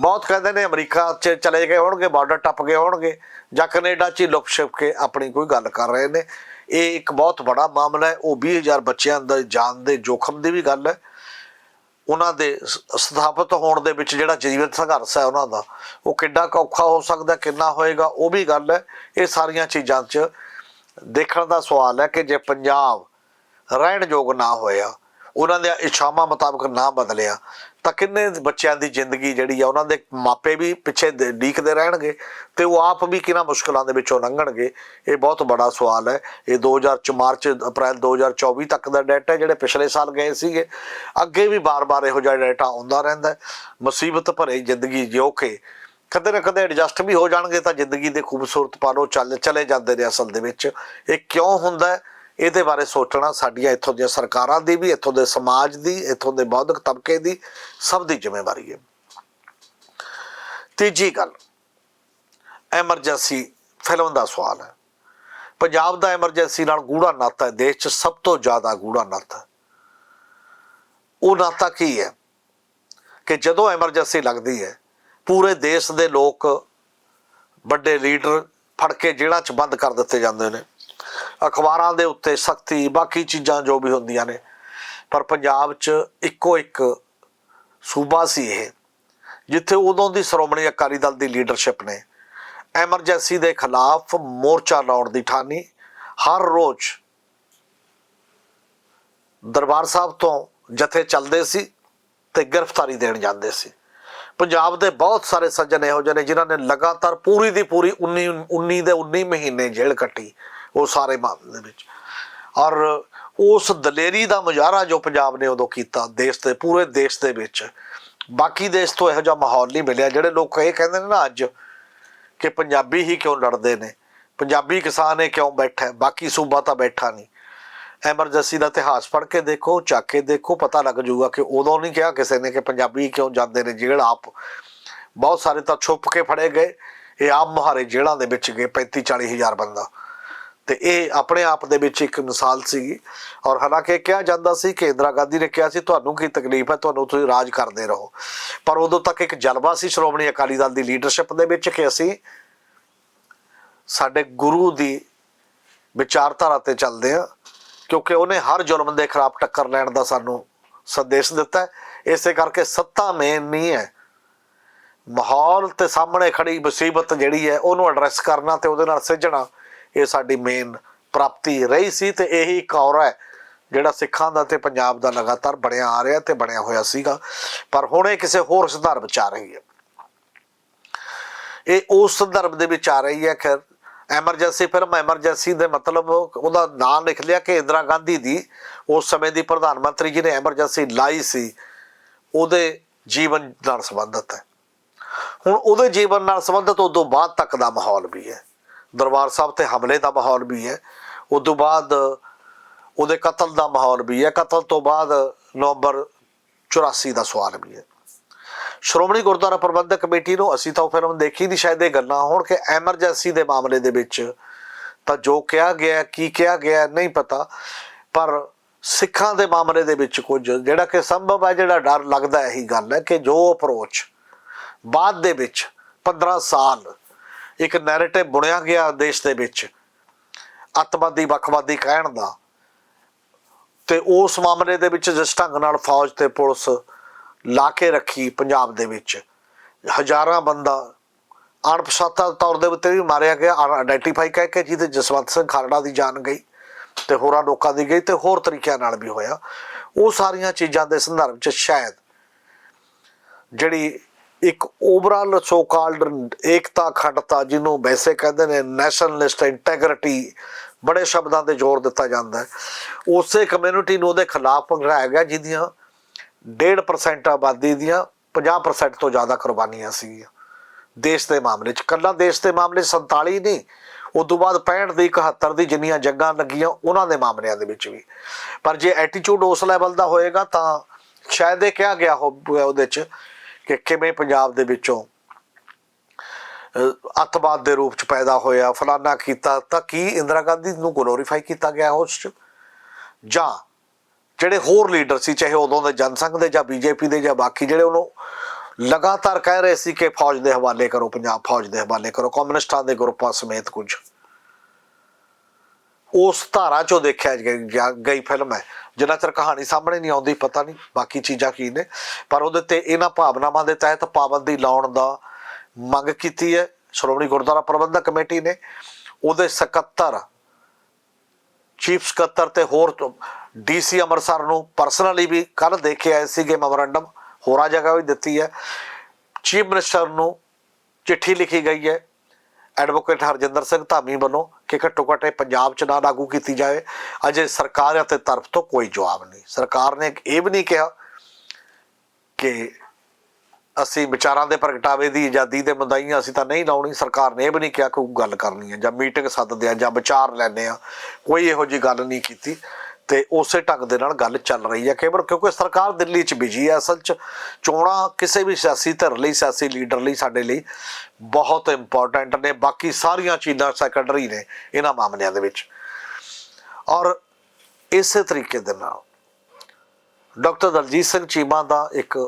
ਬਹੁਤ ਕਹਿੰਦੇ ਨੇ ਅਮਰੀਕਾ 'ਚ ਚਲੇ ਗਏ ਹੋਣਗੇ ਬਾਰਡਰ ਟੱਪ ਗਏ ਹੋਣਗੇ, ਜਾਂ ਕੈਨੇਡਾ 'ਚ ਹੀ ਲੁਕ ਛਿਪ ਕੇ ਆਪਣੀ ਕੋਈ ਗੱਲ ਕਰ ਰਹੇ ਨੇ। ਇਹ ਇੱਕ ਬਹੁਤ ਬੜਾ ਮਾਮਲਾ ਹੈ। ਉਹ 20000 ਬੱਚਿਆਂ ਦਾ ਜਾਨ ਦੇ ਜੋਖਮ ਦੀ ਵੀ ਗੱਲ ਹੈ। ਉਹਨਾਂ ਦੇ ਸਥਾਪਿਤ ਹੋਣ ਦੇ ਵਿੱਚ ਜਿਹੜਾ ਜੀਵਨ ਸੰਘਰਸ਼ ਹੈ ਉਹਨਾਂ ਦਾ, ਉਹ ਕਿੱਡਾ ਕੁ ਔਖਾ ਹੋ ਸਕਦਾ, ਕਿੰਨਾ ਹੋਏਗਾ, ਉਹ ਵੀ ਗੱਲ ਹੈ। ਇਹ ਸਾਰੀਆਂ ਚੀਜ਼ਾਂ 'ਚ ਦੇਖਣ ਦਾ ਸਵਾਲ ਹੈ ਕਿ ਜੇ ਪੰਜਾਬ ਰਹਿਣ ਯੋਗ ਨਾ ਹੋਇਆ, ਉਹਨਾਂ ਦੇ ਇੱਛਾਵਾਂ ਮੁਤਾਬਕ ਨਾ ਬਦਲਿਆ ਤਾਂ ਕਿੰਨੇ ਬੱਚਿਆਂ ਦੀ ਜ਼ਿੰਦਗੀ ਜਿਹੜੀ ਆ, ਉਹਨਾਂ ਦੇ ਮਾਪੇ ਵੀ ਪਿੱਛੇ ਦੇ- ਡੀਕਦੇ ਰਹਿਣਗੇ ਤੇ ਉਹ ਆਪ ਵੀ ਕਿਹਨਾਂ ਮੁਸ਼ਕਲਾਂ ਦੇ ਵਿੱਚੋਂ ਲੰਘਣਗੇ। ਇਹ ਬਹੁਤ ਬੜਾ ਸਵਾਲ ਹੈ। ਇਹ 2000 ਮਾਰਚ, ਅਪ੍ਰੈਲ 2024 ਤੱਕ ਦਾ ਡਾਟਾ ਜਿਹੜੇ ਪਿਛਲੇ ਸਾਲ ਗਏ ਸੀਗੇ। ਅੱਗੇ ਵੀ ਬਾਰ-ਬਾਰ ਇਹੋ ਜਿਹਾ ਡਾਟਾ ਆਉਂਦਾ ਰਹਿੰਦਾ ਮੁਸੀਬਤ ਭਰੇ ਜ਼ਿੰਦਗੀ ਜਿਉ ਕੇ ਕਦੇ ਨਾ ਕਦੇ ਐਡਜਸਟ ਵੀ ਹੋ ਜਾਣਗੇ ਤਾਂ ਜ਼ਿੰਦਗੀ ਦੇ ਖੂਬਸੂਰਤ ਪਲ ਉਹ ਚੱਲ, ਚਲੇ ਜਾਂਦੇ ਨੇ ਅਸਲ ਦੇ ਵਿੱਚ। ਇਹ ਕਿਉਂ ਹੁੰਦਾ ਹੈ? ਇਹਦੇ ਬਾਰੇ ਸੋਚਣਾ ਸਾਡੀਆਂ ਇੱਥੋਂ ਦੀਆਂ ਸਰਕਾਰਾਂ ਦੀ ਵੀ, ਇੱਥੋਂ ਦੇ ਸਮਾਜ ਦੀ, ਇੱਥੋਂ ਦੇ ਬੌਧਿਕ ਤਬਕੇ ਦੀ ਸਭ ਦੀ ਜ਼ਿੰਮੇਵਾਰੀ ਹੈ। ਤੀਜੀ ਗੱਲ ਐਮਰਜੈਂਸੀ ਫਿਲਮ ਦਾ ਸਵਾਲ ਹੈ। ਪੰਜਾਬ ਦਾ ਐਮਰਜੈਂਸੀ ਨਾਲ ਗੂੜਾ ਨਾਤਾ ਹੈ, ਦੇਸ਼ 'ਚ ਸਭ ਤੋਂ ਜ਼ਿਆਦਾ ਗੂੜਾ ਨਾਤਾ। ਉਹ ਨਾਤਾ ਕੀ ਹੈ? ਕਿ ਜਦੋਂ ਐਮਰਜੈਂਸੀ ਲੱਗਦੀ ਹੈ, ਪੂਰੇ ਦੇਸ਼ ਦੇ ਲੋਕ ਵੱਡੇ ਲੀਡਰ ਫੜ ਕੇ ਜੇਲ੍ਹਾਂ 'ਚ ਬੰਦ ਕਰ ਦਿੱਤੇ ਜਾਂਦੇ ਨੇ। ਅਖਬਾਰਾਂ ਦੇ ਉੱਤੇ ਸਖਤੀ, ਬਾਕੀ ਚੀਜ਼ਾਂ ਜੋ ਵੀ ਹੁੰਦੀਆਂ ਨੇ। ਪਰ ਪੰਜਾਬ 'ਚ ਇੱਕੋ ਇੱਕ ਸੂਬਾ ਸੀ ਇਹ, ਜਿੱਥੇ ਉਦੋਂ ਦੀ ਸ਼੍ਰੋਮਣੀ ਅਕਾਲੀ ਦਲ ਦੀ ਲੀਡਰਸ਼ਿਪ ਨੇ। ਐਮਰਜੈਂਸੀ ਦੇ ਖਿਲਾਫ ਮੋਰਚਾ ਲਾਉਣ ਦੀ ਠਾਨੀ ਹਰ ਰੋਜ਼ ਦਰਬਾਰ ਸਾਹਿਬ ਤੋਂ ਜਥੇ ਚੱਲਦੇ ਸੀ ਤੇ ਗ੍ਰਿਫਤਾਰੀ ਦੇਣ ਜਾਂਦੇ ਸੀ। ਪੰਜਾਬ ਦੇ ਬਹੁਤ ਸਾਰੇ ਸੱਜਣ ਇਹੋ ਜਿਹੇ ਨੇ ਜਿਨ੍ਹਾਂ ਨੇ ਲਗਾਤਾਰ ਪੂਰੀ ਦੀ ਪੂਰੀ 19 19 ਦੇ 19 ਮਹੀਨੇ ਜੇਲ੍ਹ ਕੱਟੀ। ਉਹ ਸਾਰੇ ਮਾਮਲੇ ਦੇ ਵਿੱਚ। ਔਰ ਉਸ ਦਲੇਰੀ ਦਾ ਮੁਜ਼ਾਹਰਾ ਜੋ ਪੰਜਾਬ ਨੇ ਉਦੋਂ ਕੀਤਾ ਦੇਸ਼ ਦੇ, ਪੂਰੇ ਦੇਸ਼ ਦੇ ਵਿੱਚ। ਬਾਕੀ ਦੇਸ਼ ਤੋਂ ਇਹੋ ਜਿਹਾ ਮਾਹੌਲ ਨਹੀਂ ਮਿਲਿਆ। ਜਿਹੜੇ ਲੋਕ ਇਹ ਕਹਿੰਦੇ ਨੇ ਨਾ ਅੱਜ ਕਿ ਪੰਜਾਬੀ ਹੀ ਕਿਉਂ ਲੜਦੇ ਨੇ? ਪੰਜਾਬੀ ਕਿਸਾਨ ਇਹ ਕਿਉਂ ਬੈਠਾ ਬਾਕੀ ਸੂਬਾ ਤਾਂ ਬੈਠਾ ਨਹੀਂ। ਐਮਰਜੈਂਸੀ ਦਾ ਇਤਿਹਾਸ ਪੜ੍ਹ ਕੇ ਦੇਖੋ, ਚੱਕ ਕੇ ਦੇਖੋ, ਪਤਾ ਲੱਗ ਜਾਊਗਾ ਕਿ ਉਦੋਂ ਨਹੀਂ ਕਿਹਾ ਕਿਸੇ ਨੇ ਕਿ ਪੰਜਾਬੀ ਕਿਉਂ ਜਾਂਦੇ ਨੇ ਜੇਲ੍ਹ ਆਪ ਬਹੁਤ ਸਾਰੇ ਤਾਂ ਛੁਪ ਕੇ ਫੜੇ ਗਏ। ਇਹ ਆਮ ਮੁਹਾਰੇ ਜੇਲ੍ਹਾਂ ਦੇ ਵਿੱਚ ਗਏ 35 40 ਹਜ਼ਾਰ ਬੰਦਾ। ਤੇ ਇਹ ਆਪਣੇ ਆਪ ਦੇ ਵਿੱਚ ਇੱਕ ਮਿਸਾਲ ਸੀਗੀ। ਔਰ ਹਾਲਾਂਕਿ ਇਹ ਕਿਹਾ ਜਾਂਦਾ ਸੀ ਕਿ ਇੰਦਰਾ ਗਾਂਧੀ ਨੇ ਕਿਹਾ ਸੀ, ਤੁਹਾਨੂੰ ਕੀ ਤਕਲੀਫ ਹੈ? ਤੁਹਾਨੂੰ ਤੁਸੀਂ ਰਾਜ ਕਰਦੇ ਰਹੋ। ਪਰ ਉਦੋਂ ਤੱਕ ਇੱਕ ਜਲਵਾ ਸੀ ਸ਼੍ਰੋਮਣੀ ਅਕਾਲੀ ਦਲ ਦੀ ਲੀਡਰਸ਼ਿਪ ਦੇ ਵਿੱਚ ਕਿ ਅਸੀਂ ਸਾਡੇ ਗੁਰੂ ਦੀ ਵਿਚਾਰਧਾਰਾ ਤੇ ਚੱਲਦੇ ਆ ਕਿਉਂਕਿ ਉਹਨੇ ਹਰ ਜ਼ੁਲਮ ਦੇ ਖਿਲਾਫ ਟੱਕਰ ਲੈਣ ਦਾ ਸਾਨੂੰ ਸੰਦੇਸ਼ ਦਿੱਤਾ ਇਸੇ ਕਰਕੇ ਸੱਤਾ ਮੇਨ ਨਹੀਂ ਹੈ। ਮਾਹੌਲ ਤੇ ਸਾਹਮਣੇ ਖੜੀ ਮੁਸੀਬਤ ਜਿਹੜੀ ਹੈ, ਉਹਨੂੰ ਐਡਰੈਸ ਕਰਨਾ ਤੇ ਉਹਦੇ ਨਾਲ ਸਿੱਝਣਾ ਇਹ ਸਾਡੀ ਮੇਨ ਪ੍ਰਾਪਤੀ ਰਹੀ ਸੀ ਤੇ ਇਹੀ ਕੌਰ ਹੈ, ਜਿਹੜਾ ਸਿੱਖਾਂ ਦਾ ਤੇ ਪੰਜਾਬ ਦਾ ਲਗਾਤਾਰ ਬਣਿਆ ਆ ਰਿਹਾ ਤੇ ਬਣਿਆ ਹੋਇਆ ਸੀਗਾ। ਪਰ ਹੁਣ ਇਹ ਕਿਸੇ ਹੋਰ ਸੰਦਰਭ ਚ ਆ ਰਹੀ ਹੈ। ਇਹ ਉਸ ਸੰਦਰਭ ਦੇ ਵਿੱਚ ਆ ਰਹੀ ਹੈ, ਖੈਰ ਐਮਰਜੈਂਸੀ ਫਿਲਮ ਐਮਰਜੈਂਸੀ ਦੇ ਮਤਲਬ ਉਹਦਾ ਨਾਮ ਲਿਖ ਲਿਆ ਕਿ ਇੰਦਰਾ ਗਾਂਧੀ ਦੀ ਉਸ ਸਮੇਂ ਦੀ ਪ੍ਰਧਾਨ ਮੰਤਰੀ ਜੀ ਨੇ ਐਮਰਜੈਂਸੀ ਲਾਈ ਸੀ, ਉਹਦੇ ਜੀਵਨ ਨਾਲ ਸੰਬੰਧਿਤ ਹੈ। ਹੁਣ ਉਹਦੇ ਜੀਵਨ ਨਾਲ ਸੰਬੰਧਿਤ ਉਦੋਂ ਬਾਅਦ ਤੱਕ ਦਾ ਮਾਹੌਲ ਵੀ ਹੈ। ਦਰਬਾਰ ਸਾਹਿਬ ਤੇ ਹਮਲੇ ਦਾ ਮਾਹੌਲ ਵੀ ਹੈ। ਉਦੋਂ ਬਾਅਦ ਉਹਦੇ ਕਤਲ ਦਾ ਮਾਹੌਲ ਵੀ ਹੈ। ਕਤਲ ਤੋਂ ਬਾਅਦ ਨਵੰਬਰ 84 ਦਾ ਸਵਾਲ ਵੀ ਹੈ। ਸ਼੍ਰੋਮਣੀ ਗੁਰਦੁਆਰਾ ਪ੍ਰਬੰਧਕ ਕਮੇਟੀ ਨੂੰ ਅਸੀਂ ਤਾਂ ਉਹ ਫਿਲਮ ਦੇਖੀ ਨਹੀਂ ਸ਼ਾਇਦ ਇਹ ਗੱਲਾਂ ਹੋਣ ਕਿ ਐਮਰਜੈਂਸੀ ਦੇ ਮਾਮਲੇ ਦੇ ਵਿੱਚ ਤਾਂ ਜੋ ਕਿਹਾ ਗਿਆ, ਕੀ ਕਿਹਾ ਗਿਆ, ਨਹੀਂ ਪਤਾ। ਪਰ ਸਿੱਖਾਂ ਦੇ ਮਾਮਲੇ ਦੇ ਵਿੱਚ ਕੁਝ, ਜਿਹੜਾ ਕਿ ਸੰਭਵ ਹੈ, ਜਿਹੜਾ ਡਰ ਲੱਗਦਾ ਇਹੀ ਗੱਲ ਹੈ ਕਿ ਜੋ ਅਪਰੋਚ ਬਾਅਦ ਦੇ ਵਿੱਚ 15 ਸਾਲ ਇੱਕ ਨੈਰੇਟਿਵ ਬੁਣਿਆ ਗਿਆ ਦੇਸ਼ ਦੇ ਵਿੱਚ, ਅੱਤਵਾਦੀ, ਵੱਖਵਾਦੀ ਕਹਿਣ ਦਾ। ਤੇ ਉਸ ਮਾਮਲੇ ਦੇ ਵਿੱਚ ਜਿਸ ਢੰਗ ਨਾਲ ਫੌਜ ਤੇ ਪੁਲਿਸ ਲਾ ਕੇ ਰੱਖੀ ਪੰਜਾਬ ਦੇ ਵਿੱਚ, ਹਜ਼ਾਰਾਂ ਬੰਦਾ, ਅਣਪਛਾਤਾ ਤੌਰ ਦੇ ਉੱਤੇ ਵੀ ਮਾਰਿਆ ਗਿਆ ਆਇਡੈਂਟੀਫਾਈ ਕਹਿ ਕੇ ਜਿਹਦੇ ਜਸਵੰਤ ਸਿੰਘ ਖਾਲੜਾ ਦੀ ਜਾਨ ਗਈ ਤੇ ਹੋਰਾਂ ਲੋਕਾਂ ਦੀ ਗਈ ਤੇ ਹੋਰ ਤਰੀਕਿਆਂ ਨਾਲ ਵੀ ਹੋਇਆ। ਉਹ ਸਾਰੀਆਂ ਚੀਜ਼ਾਂ ਦੇ ਸੰਦਰਭ 'ਚ ਸ਼ਾਇਦ ਜਿਹੜੀ ਇੱਕ ਓਵਰਆਲ ਸੋ ਕਾਲਡ ਏਕਤਾ ਅਖੰਡਤਾ ਜਿਹਨੂੰ ਵੈਸੇ ਕਹਿੰਦੇ ਨੇ ਨੈਸ਼ਨਲਿਸਟ ਇੰਟੈਗ੍ਰਿਟੀ ਬੜੇ ਸ਼ਬਦਾਂ ਤੇ ਜ਼ੋਰ ਦਿੱਤਾ ਜਾਂਦਾ ਹੈ। ਉਸੇ ਕਮਿਊਨਿਟੀ ਨੂੰ ਉਹਦੇ ਖਿਲਾਫ ਭਗਾਇਆ ਗਿਆ, ਜਿਹਦੀਆਂ 1.5% ਆਬਾਦੀ ਦੀਆਂ 50% ਤੋਂ ਜ਼ਿਆਦਾ ਕੁਰਬਾਨੀਆਂ ਸੀਗੀਆਂ। ਦੇਸ਼ ਦੇ ਮਾਮਲੇ 'ਚ। ਕੱਲਾ ਦੇਸ਼ ਦੇ ਮਾਮਲੇ 'ਚ 47 ਨਹੀਂ ਉਸ ਤੋਂ ਬਾਅਦ 65 ਦੀ 71 ਦੀ ਜਿੰਨੀਆਂ ਜੰਗਾਂ ਲੱਗੀਆਂ, ਉਹਨਾਂ ਦੇ ਮਾਮਲਿਆਂ ਦੇ ਵਿੱਚ ਵੀ। ਪਰ ਜੇ ਐਟੀਟਿਊਡ ਉਸ ਲੈਵਲ ਦਾ ਹੋਏਗਾ, ਤਾਂ ਸ਼ਾਇਦ ਇਹ ਕਿਹਾ ਗਿਆ ਹੋਵੇ ਉਹਦੇ 'ਚ ਕਿ ਕਿਵੇਂ ਪੰਜਾਬ ਦੇ ਵਿੱਚੋਂ ਅੱਤਵਾਦ ਦੇ ਰੂਪ 'ਚ ਪੈਦਾ ਹੋਇਆ, ਫਲਾਨਾ ਕੀਤਾ, ਤਾਂ ਕੀ ਇੰਦਰਾ ਗਾਂਧੀ ਨੂੰ ਗਲੋਰੀਫਾਈ ਕੀਤਾ ਗਿਆ ਉਸ 'ਚ? ਜਾਂ ਜਿਹੜੇ ਹੋਰ ਲੀਡਰ ਸੀ, ਚਾਹੇ ਉਦੋਂ ਦੇ ਜਨਸੰਘ ਦੇ ਜਾਂ ਬੀਜੇਪੀ ਦੇ ਜਾਂ ਬਾਕੀ ਜਿਹੜੇ ਉਹਨੂੰ ਲਗਾਤਾਰ ਕਹਿ ਰਹੇ ਸੀ ਕਿ ਫੌਜ ਦੇ ਹਵਾਲੇ ਕਰੋ, ਪੰਜਾਬ ਫੌਜ ਦੇ ਹਵਾਲੇ ਕਰੋ, ਕਮਿਊਨਿਸਟਾਂ ਦੇ ਗਰੁੱਪਾਂ ਸਮੇਤ ਕੁਝ। ਉਸ ਧਾਰਾ ਚੋਂ ਦੇਖਿਆ ਗਿਆ- ਗਿਆ- ਗਈ ਫਿਲਮ ਹੈ। ਜਿੰਨਾ ਚਿਰ ਕਹਾਣੀ ਸਾਹਮਣੇ ਨਹੀਂ ਆਉਂਦੀ, ਪਤਾ ਨਹੀਂ ਬਾਕੀ ਚੀਜ਼ਾਂ ਕੀ ਨੇ। ਪਰ ਉਹਦੇ ਤੇ ਇਹਨਾਂ ਭਾਵਨਾਵਾਂ ਦੇ ਤਹਿਤ ਪਾਬੰਦੀ ਲਾਉਣ ਦਾ ਮੰਗ ਕੀਤੀ ਹੈ। ਸ਼੍ਰੋਮਣੀ ਗੁਰਦੁਆਰਾ ਪ੍ਰਬੰਧਕ ਕਮੇਟੀ ਨੇ। ਉਹਦੇ ਸਕੱਤਰ, ਚੀਫ ਸਕੱਤਰ ਤੇ ਹੋਰ ਡੀਸੀ ਅੰਮ੍ਰਿਤਸਰ ਨੂੰ ਪਰਸਨਲੀ ਵੀ ਕੱਲ ਦੇਖੇ ਆਏ ਸੀਗੇ ਮੈਮੋਰੰਡਮ ਹੋਰਾਂ ਜਗ੍ਹਾ ਵੀ ਦਿੱਤੀ ਹੈ। ਚੀਫ ਮਿਨਿਸਟਰ ਨੂੰ ਚਿੱਠੀ ਲਿਖੀ ਗਈ ਹੈ। ਐਡਵੋਕੇਟ ਹਰਜਿੰਦਰ ਸਿੰਘ ਧਾਮੀ ਵੱਲੋਂ ਕਿ ਘੱਟੋ ਘੱਟ ਇਹ ਪੰਜਾਬ 'ਚ ਨਾ ਲਾਗੂ ਕੀਤੀ ਜਾਵੇ। ਅਜੇ ਸਰਕਾਰ ਅਤੇ ਤਰਫ ਤੋਂ ਕੋਈ ਜਵਾਬ ਨਹੀਂ। ਸਰਕਾਰ ਨੇ ਇਹ ਵੀ ਨਹੀਂ ਕਿਹਾ ਕਿ ਅਸੀਂ ਵਿਚਾਰਾਂ ਦੇ ਪ੍ਰਗਟਾਵੇ ਦੀ ਆਜ਼ਾਦੀ ਦੇ ਮੁੱਦਾਈਆਂ ਅਸੀਂ ਤਾਂ ਨਹੀਂ ਲਾਉਣੀ। ਸਰਕਾਰ ਨੇ ਇਹ ਵੀ ਨਹੀਂ ਕਿਹਾ ਕੋਈ ਗੱਲ ਕਰਨੀ ਹੈ ਜਾਂ ਮੀਟਿੰਗ ਸੱਦਦੇ ਆ ਜਾਂ ਵਿਚਾਰ ਲੈਣੇ ਆ। ਕੋਈ ਇਹੋ ਜੀ ਗੱਲ ਨਹੀਂ ਕੀਤੀ। ਤੇ ਉਸੇ ਢੰਗ ਦੇ ਨਾਲ ਗੱਲ ਚੱਲ ਰਹੀ ਹੈ ਕੇਵਲ ਕਿਉਂਕਿ ਸਰਕਾਰ ਦਿੱਲੀ 'ਚ ਬਿਜ਼ੀ ਹੈ, ਅਸਲ 'ਚ ਚੋਣਾਂ ਕਿਸੇ ਵੀ ਸਿਆਸੀ ਧਿਰ ਲਈ, ਸਿਆਸੀ ਲੀਡਰ ਲਈ ਸਾਡੇ ਲਈ ਬਹੁਤ ਇੰਪੋਰਟੈਂਟ ਨੇ, ਬਾਕੀ ਸਾਰੀਆਂ ਚੀਜ਼ਾਂ ਸੈਕੰਡਰੀ ਨੇ ਇਹਨਾਂ ਮਾਮਲਿਆਂ ਦੇ ਵਿੱਚ। ਔਰ ਇਸੇ ਤਰੀਕੇ ਦੇ ਨਾਲ ਡਾਕਟਰ ਦਲਜੀਤ ਸਿੰਘ ਚੀਮਾ ਦਾ ਇੱਕ